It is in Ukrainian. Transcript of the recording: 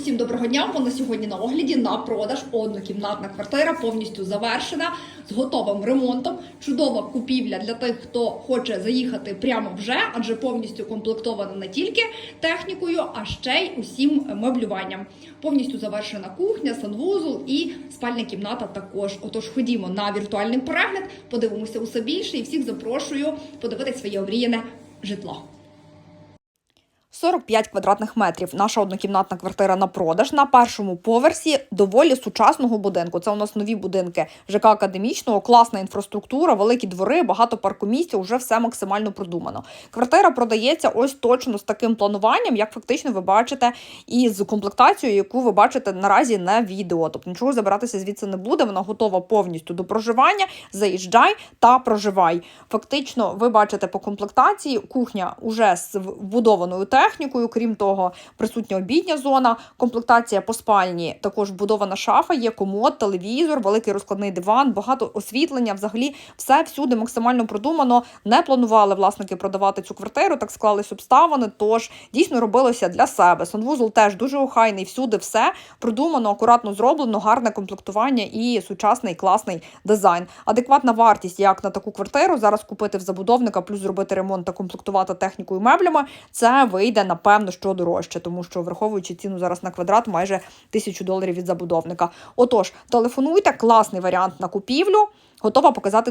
Всім доброго дня. Вона сьогодні на огляді на продаж однокімнатна квартира, повністю завершена з готовим ремонтом. Чудова купівля для тих, хто хоче заїхати прямо вже, адже повністю комплектована не тільки технікою, а ще й усім меблюванням. Повністю завершена кухня, санвузол і спальня кімната також. Отож, ходімо на віртуальний перегляд, подивимося усе більше і всіх запрошую подивитись своє омріяне житло. 45 квадратних метрів. Наша однокімнатна квартира на продаж на першому поверсі доволі сучасного будинку. Це у нас нові будинки ЖК академічного, класна інфраструктура, великі двори, багато паркомісця, уже все максимально продумано. Квартира продається ось точно з таким плануванням, як фактично ви бачите, і з комплектацією, яку ви бачите наразі на відео. Тобто нічого забиратися звідси не буде. Вона готова повністю до проживання. Заїжджай та проживай. Фактично, ви бачите по комплектації кухня уже з вбудованою технікою. Крім того, присутня обідня зона, комплектація по спальні, також вбудована шафа, є комод, телевізор, великий розкладний диван, багато освітлення. Взагалі, все всюди максимально продумано. Не планували власники продавати цю квартиру, так склались обставини. Тож дійсно робилося для себе. Санвузол теж дуже охайний. Всюди все продумано, акуратно зроблено, гарне комплектування і сучасний класний дизайн. Адекватна вартість, як на таку квартиру, зараз купити в забудовника, плюс зробити ремонт та комплектувати технікою меблями. Це вийде напевно що дорожче, тому що враховуючи ціну зараз на квадрат, майже тисячу доларів від забудовника. Отож, телефонуйте, класний варіант на купівлю. Готова показати